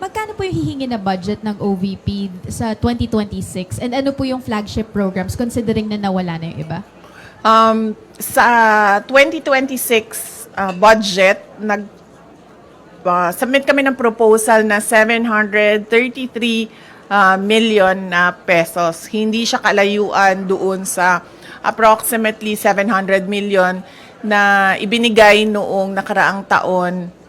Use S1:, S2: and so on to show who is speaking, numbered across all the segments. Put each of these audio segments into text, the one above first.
S1: magkano po yung hihingi na budget ng OVP sa 2026? And ano po yung flagship programs considering na nawala na yung iba?
S2: Um, sa 2026 uh, budget, nag uh, submit kami ng proposal na 733 uh, million na pesos. Hindi siya kalayuan doon sa approximately 700 million na ibinigay noong nakaraang taon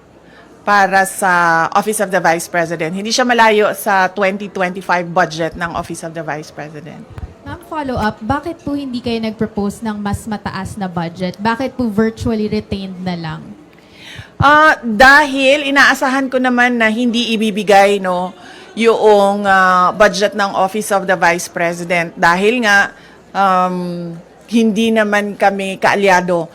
S2: para sa Office of the Vice President. Hindi siya malayo sa 2025 budget ng Office of the Vice President.
S1: Ma'am, follow up, bakit po hindi kayo nag-propose ng mas mataas na budget? Bakit po virtually retained na lang?
S2: Ah, dahil inaasahan ko naman na hindi ibibigay no yung ah, budget ng Office of the Vice President dahil nga um, hindi naman kami kaalyado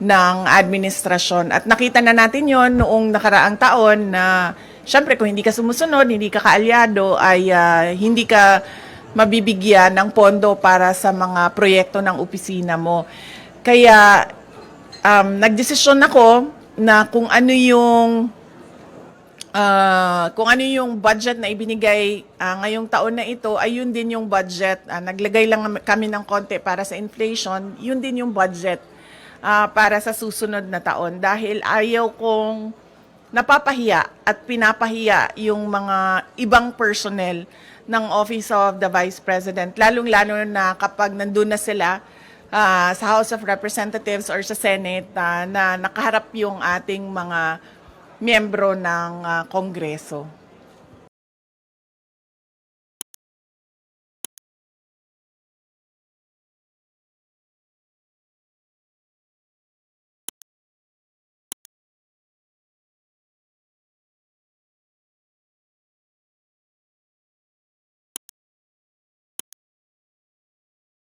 S2: ng administrasyon at nakita na natin yon noong nakaraang taon na syempre kung hindi ka sumusunod, hindi ka kaalyado ay ah, hindi ka mabibigyan ng pondo para sa mga proyekto ng opisina mo. Kaya um, nagdesisyon ako na kung ano yung ah, kung ano yung budget na ibinigay ah, ngayong taon na ito, ay yun din yung budget. Ah, naglagay lang kami ng konti para sa inflation, yun din yung budget ah, para sa susunod na taon. Dahil ayaw kong napapahiya at pinapahiya yung mga ibang personnel ng Office of the Vice President, lalong-lalo na kapag nandun na sila ah, sa House of Representatives or sa Senate ah, na nakaharap yung ating mga miyembro ng ah, Kongreso.